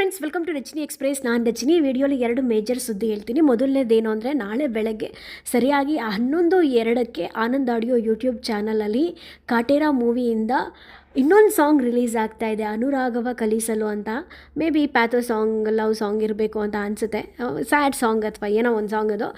Friends welcome to Rachani express ನಾನು ರಚಿನಿ ವಿಡಿಯೋಲಿ ಎರಡು ಮೇಜರ್ ಸುದ್ದಿ ಹೇಳ್ತೀನಿ. ಮೊದಲನೇದೇನು ಅಂದರೆ, ನಾಳೆ ಬೆಳಗ್ಗೆ ಸರಿಯಾಗಿ ಹನ್ನೊಂದು ಎರಡಕ್ಕೆ ಆನಂದ್ ಆಡಿಯೋ ಯೂಟ್ಯೂಬ್ ಚಾನಲಲ್ಲಿ ಕಾಟೇರಾ ಮೂವಿಯಿಂದ ಇನ್ನೊಂದು ಸಾಂಗ್ ರಿಲೀಸ್ ಆಗ್ತಾ ಇದೆ, ಅನುರಾಗವ ಕಲಿಸಲು ಅಂತ. Maybe pathos song love song ಇರಬೇಕು ಅಂತ ಅನಿಸುತ್ತೆ. ಸ್ಯಾಡ್ ಸಾಂಗ್ ಅಥವಾ ಏನೋ ಒಂದು ಸಾಂಗ್ ಅದು.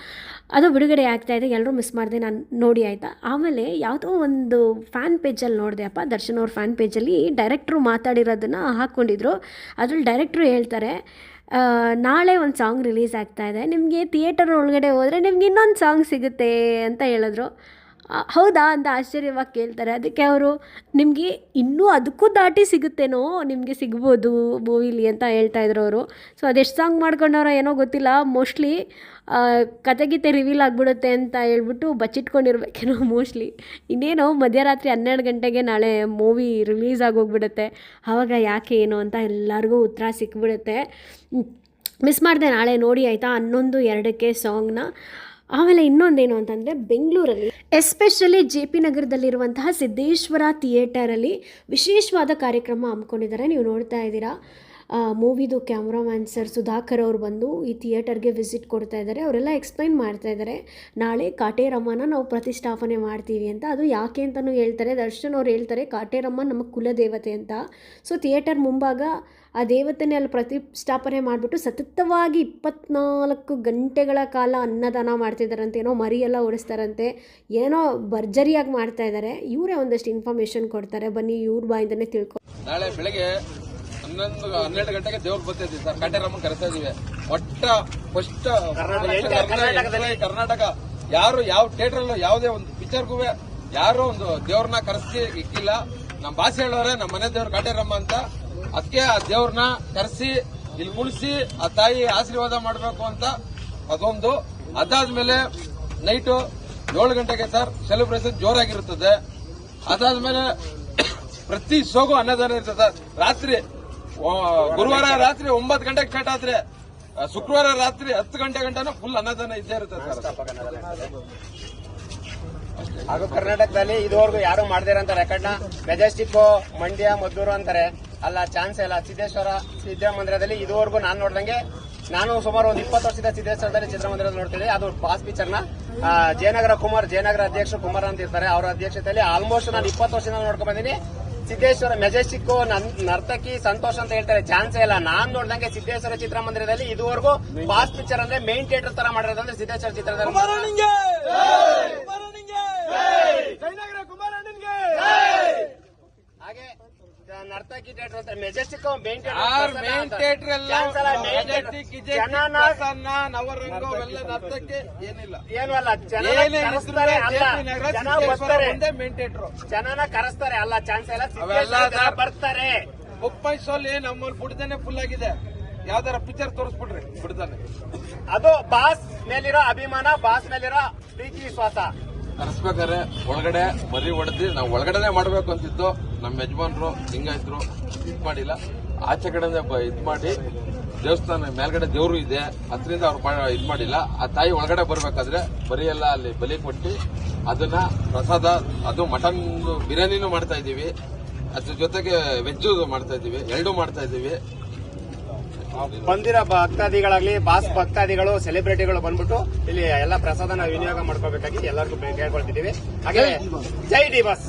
ಅದು ಬಿಡುಗಡೆ ಆಗ್ತಾ ಇದೆ ಎಲ್ಲರೂ ಮಿಸ್ ಮಾಡಿದೆ, ನಾನು ನೋಡಿ ಆಯಿತಾ. ಆಮೇಲೆ ಯಾವುದೋ ಒಂದು ಫ್ಯಾನ್ ಪೇಜಲ್ಲಿ ನೋಡಿದೆ, ಅಪ್ಪ ದರ್ಶನ್ ಅವ್ರ ಫ್ಯಾನ್ ಪೇಜಲ್ಲಿ ಡೈರೆಕ್ಟ್ರು ಮಾತಾಡಿರೋದನ್ನು ಹಾಕ್ಕೊಂಡಿದ್ರು ಅದ್ರಲ್ಲಿ ಡೈರೆಕ್ಟ್ರು ಹೇಳ್ತಾರೆ ನಾಳೆ ಒಂದು ಸಾಂಗ್ ರಿಲೀಸ್ ಆಗ್ತಾ ಇದೆ. ನಿಮಗೆ ಥಿಯೇಟರ್ ಒಳಗಡೆ ಹೋದರೆ ನಿಮ್ಗೆ ಇನ್ನೊಂದು ಸಾಂಗ್ ಸಿಗುತ್ತೆ ಅಂತ ಹೇಳಿದ್ರು. ಹೌದಾ ಅಂತ ಆಶ್ಚರ್ಯವಾಗಿ ಕೇಳ್ತಾರೆ. ಅದಕ್ಕೆ ಅವರು, ನಿಮಗೆ ಇನ್ನೂ ಅದಕ್ಕೂ ದಾಟಿ ಸಿಗುತ್ತೇನೋ? ನಿಮಗೆ ಸಿಗ್ಬೋದು ಮೂವಿಲಿ ಅಂತ ಹೇಳ್ತಾ ಇದ್ರು ಅವರು. ಸೊ ಅದೆಷ್ಟು ಸಾಂಗ್ ಮಾಡ್ಕೊಂಡವ್ರ ಏನೋ ಗೊತ್ತಿಲ್ಲ. ಮೋಸ್ಟ್ಲಿ ಕತೆಗೀತೆ ರಿವೀಲ್ ಆಗಿಬಿಡುತ್ತೆ ಅಂತ ಹೇಳ್ಬಿಟ್ಟು ಬಚ್ಚಿಟ್ಕೊಂಡಿರ್ಬೇಕೇನೋ ಮೋಸ್ಟ್ಲಿ ಇನ್ನೇನೋ ಮಧ್ಯರಾತ್ರಿ ಹನ್ನೆರಡು ಗಂಟೆಗೆ ನಾಳೆ ಮೂವಿ ರಿಲೀಸ್ ಆಗೋಗ್ಬಿಡುತ್ತೆ. ಆವಾಗ ಯಾಕೆ ಏನು ಅಂತ ಎಲ್ಲರಿಗೂ ಉತ್ತರ ಸಿಕ್ಬಿಡುತ್ತೆ. ಮಿಸ್ ಮಾಡಿದೆ ನಾಳೆ ನೋಡಿ, ಆಯಿತಾ? ಹನ್ನೊಂದು, ಎರಡಕ್ಕೆ ಸಾಂಗ್ನ ಆಮೇಲೆ ಇನ್ನೊಂದೇನು ಅಂತಂದರೆ ಬೆಂಗಳೂರಲ್ಲಿ, ಎಸ್ಪೆಷಲಿ ಜೆ ಪಿ ನಗರದಲ್ಲಿರುವಂತಹ ಸಿದ್ದೇಶ್ವರ ಥಿಯೇಟರಲ್ಲಿ ವಿಶೇಷವಾದ ಕಾರ್ಯಕ್ರಮ ಹಮ್ಮಿಕೊಂಡಿದ್ದಾರೆ. ನೀವು ನೋಡ್ತಾ ಇದ್ದೀರಾ? ಮೂವಿದು ಕ್ಯಾಮ್ರಾಮ್ಯಾನ್ ಸರ್ ಸುಧಾಕರ್ ಅವರು ಬಂದು ಈ ಥಿಯೇಟರ್ಗೆ ವಿಸಿಟ್ ಕೊಡ್ತಾ ಇದ್ದಾರೆ. ಅವರೆಲ್ಲ ಎಕ್ಸ್ಪ್ಲೈನ್ ಮಾಡ್ತಾ ಇದ್ದಾರೆ. ನಾಳೆ ಕಾಟೇರಮ್ಮನ ನಾವು ಪ್ರತಿಷ್ಠಾಪನೆ ಮಾಡ್ತೀವಿ ಅಂತ. ಅದು ಯಾಕೆ ಅಂತಲೂ ಹೇಳ್ತಾರೆ. ದರ್ಶನ್ ಅವ್ರು ಹೇಳ್ತಾರೆ, ಕಾಟೇರಮ್ಮ ನಮ್ಮ ಕುಲದೇವತೆ ಅಂತ. ಸೊ, ಥಿಯೇಟರ್ ಮುಂಭಾಗ ಆ ದೇವತೆನೇ ಅಲ್ಲಿ ಪ್ರತಿಷ್ಠಾಪನೆ ಮಾಡಿಬಿಟ್ಟು ಸತತವಾಗಿ ಇಪ್ಪತ್ನಾಲ್ಕು ಗಂಟೆಗಳ ಕಾಲ ಅನ್ನದಾನ ಮಾಡ್ತಿದ್ದಾರಂತೆ. ಏನೋ ಮರಿ ಎಲ್ಲ ಓಡಿಸ್ತಾರಂತೆ. ಏನೋ ಭರ್ಜರಿಯಾಗಿ ಮಾಡ್ತಾ ಇದ್ದಾರೆ. ಇವರೇ ಒಂದಷ್ಟು ಇನ್ಫಾರ್ಮೇಶನ್ ಕೊಡ್ತಾರೆ. ಬನ್ನಿ, ಇವ್ರ ಬಾಯಿಂದನೇ ತಿಳ್ಕೊ ನಾಳೆ ಬೆಳಗ್ಗೆ ಹನ್ನೊಂದು ಹನ್ನೆರಡು ಗಂಟೆಗೆ ದೇವ್ರು ಬರ್ತಿದ್ವಿ ಸರ್. ಕಾಟೇರಮ್ಮನ ಕರೆತಾ ಇದೀವಿ. ಒಟ್ಟ ಫಸ್ಟ್ ಕರ್ನಾಟಕ ಯಾರು ಯಾವ ಥಿಯೇಟರ್ ಅಲ್ಲೂ ಯಾವುದೇ ಒಂದು ಪಿಕ್ಚರ್ಗೂ ಯಾರು ಒಂದು ದೇವ್ರನ್ನ ಕರೆಸಿ ಇಕ್ಕಿಲ್ಲ ನಮ್ಮ ಭಾಷೆ ಹೇಳೋರೆ ನಮ್ಮ ಮನೆ ದೇವ್ರು ಕಾಟೇರಮ್ಮ ಅಂತ. ಅದಕ್ಕೆ ಆ ದೇವ್ರನ್ನ ಕರೆಸಿ ಇಲ್ಲಿ ಮುಳಿಸಿ ಆ ತಾಯಿ ಆಶೀರ್ವಾದ ಮಾಡಬೇಕು ಅಂತ ಅದೊಂದು. ಅದಾದ್ಮೇಲೆ ನೈಟು ಏಳು ಗಂಟೆಗೆ ಸರ್ ಸೆಲೆಬ್ರೇಷನ್ ಜೋರಾಗಿರುತ್ತದೆ. ಅದಾದ್ಮೇಲೆ ಪ್ರತಿ ಸೋಗು ಅನ್ನದಾನ ಇರ್ತದೆ ಸರ್. ರಾತ್ರಿ ಗುರುವಾರ ರಾತ್ರಿ ಒಂಬತ್ತು ಗಂಟೆಗೆ ಸ್ಟಾರ್ಟ್ ಆದ್ರೆ ಶುಕ್ರವಾರ ರಾತ್ರಿ ಹತ್ತು ಗಂಟೆ ಗಂಟನೂ ಫುಲ್ ಅನ್ನದಾನ ಇದ್ದೇ ಇರುತ್ತೆ ಸರ್. ಹಾಗೂ ಕರ್ನಾಟಕದಲ್ಲಿ ಇದುವರೆಗೂ ಯಾರು ಮಾಡದಿರಂತ ರೆಕಾರ್ಡ್ನ ಮೆಜೆಸ್ಟಿಕ್ ಮಂಡ್ಯ ಮದ್ದೂರು ಅಂತಾರೆ. ಅಲ್ಲ ಚಾನ್ಸ್ ಇಲ್ಲ. ಸಿದ್ದೇಶ್ವರ, ಸಿದ್ದಮಂದಿರದಲ್ಲಿ ಇದುವರೆಗೂ ನಾನು ನೋಡ್ದಂಗೆ ನಾನು ಸುಮಾರು ಒಂದು ಇಪ್ಪತ್ತು ವರ್ಷದ ಸಿದ್ದೇಶ್ವರದಲ್ಲಿ ಚಿತ್ರಮಂದಿರದಲ್ಲಿ ನೋಡ್ತಿದ್ದೆ. ಅದು ಪಾಸ್ ಪಿಕ್ಚರ್ನ ಜಯನಗರ ಕುಮಾರ್, ಜಯನಗರ ಅಧ್ಯಕ್ಷ ಕುಮಾರ್ ಅಂತ ಇರ್ತಾರೆ. ಅವರ ಅಧ್ಯಕ್ಷತೆಯಲ್ಲಿ ಆಲ್ಮೋಸ್ಟ್ ನಾನು ಇಪ್ಪತ್ತು ವರ್ಷದಿಂದ ನೋಡ್ಕೊಂಡ್ ಬಂದಿನಿ. ಸಿದ್ದೇಶ್ವರ ಮೆಜೆಸ್ಟಿಕ್ ನರ್ತಕಿ ಸಂತೋಷ್ ಅಂತ ಹೇಳ್ತಾರೆ. ಚಾನ್ಸ್ ಇಲ್ಲ. ನಾನ್ ನೋಡ್ದಂಗೆ ಸಿದ್ದೇಶ್ವರ ಚಿತ್ರಮಂದಿರದಲ್ಲಿ ಇದುವರೆಗೂ ಫಾಸ್ಟ್ ಪಿಕ್ಚರ್ ಅಂದ್ರೆ ಮೇನ್ ಥಿಯೇಟರ್ ತರ ಮಾಡಿರೋದಂದ್ರೆ ಸಿದ್ದೇಶ್ವರ ಚಿತ್ರದಲ್ಲಿ ನರ್ತಕಿ ಥಿಯೇಟರ್ ಅಂತ. ಮೆಜೆಸ್ಟಿಕ್ ಮೇನ್ ಯಾರ್ ಮೇನ್ ಥಿಯೇಟರ್ ಎಲ್ಲ ಮೆಜೆಸ್ಟಿಕ್, ಗಿಜೆಸ್ಟಿಕ್, ಜನನ ಪ್ರಸನ್ನ, ನವರಂಗ ಅವೆಲ್ಲ ನರ್ತಕ್ಕೆ ಏನಿಲ್ಲ. ಏನು ಅಲ್ಲ. ಜನ ಏನೇ ಕರೆಸ್ತಾರೆ ಅಲ್ಲ. JP ನಗರ, ಜನ ಸಿದ್ದೇಶ್ವರ ಬರ್ತಾರೆ ಒಂದೇ ಮೇನ್ ಥಿಯೇಟರ್ ಜನನ ಕರೆಸ್ತಾರೆ ಅಲ್ಲ. ಚಾನ್ಸ್ ಇಲ್ಲ ಅವೆಲ್ಲ ಸಿದ್ದೇಶ್ವರ ಜನ ಬರ್ತಾರೆ. ಬುಕ್ ಮೈ ಸೋಲ್ ನಮ್ಮಲ್ಲಿ ಬಿಡ್ದೇನೆ ಫುಲ್ ಆಗಿದೆ. ಯಾವ್ದಾರ ಪಿಕ್ಚರ್ ತೋರಿಸ್ಬಿಡ್ರಿ ಬಿಡ್ತಾನೆ ಅದು ಬಾಸ್ ಮೇಲಿರೋ ಅಭಿಮಾನ ಬಾಸ್ ಮೇಲಿರೋ ಪ್ರೀತಿ ವಿಶ್ವಾಸ. ಕರೆಸ್ಬೇಕಾದ್ರೆ ಒಳಗಡೆ ಮರಿ ಹೊಡೆದಿ ನಾವು ಒಳಗಡೆನೆ ಮಾಡ್ಬೇಕು ಅಂತಿದ್ದು ನಮ್ಮ ಯಜಮಾನ್ರು ಹಿಂಗಾಯ್ತರು ಇದು ಮಾಡಿಲ್ಲ. ಆಚೆ ಕಡೆನೆ ಇದ್ ಮಾಡಿ ದೇವಸ್ಥಾನ ಮೇಲ್ಗಡೆ ದೇವರು ಇದೆ ಅದರಿಂದ ಅವ್ರು ಇದ್ ಮಾಡಿಲ್ಲ. ಆ ತಾಯಿ ಒಳಗಡೆ ಬರಬೇಕಾದ್ರೆ ಬರೀ ಎಲ್ಲ ಅಲ್ಲಿ ಬಲಿ ಕೊಟ್ಟು ಅದನ್ನ ಪ್ರಸಾದ, ಅದು ಮಟನ್ ಬಿರಿಯಾನಿನೂ ಮಾಡ್ತಾ ಇದೀವಿ ಅದ್ರ ಜೊತೆಗೆ ವೆಜ್ಜು ಮಾಡ್ತಾ ಇದೀವಿ ಎರಡೂ ಮಾಡ್ತಾ ಇದೀವಿ ಬಂದಿರೋ ಭಕ್ತಾದಿಗಳಾಗ್ಲಿ, ಬಾಸ್ ಭಕ್ತಾದಿಗಳು ಸೆಲೆಬ್ರಿಟಿಗಳು ಬಂದ್ಬಿಟ್ಟು ಇಲ್ಲಿ ಎಲ್ಲ ಪ್ರಸಾದನ ವಿನಿಯೋಗ ಮಾಡ್ಕೋಬೇಕಾಗಿ ಎಲ್ಲರಿಗೂ ಕೇಳ್ಕೊಳ್ತಿದ್ದೀವಿ. ಹಾಗೆ ಜೈ ಡಿ ಬಾಸ್.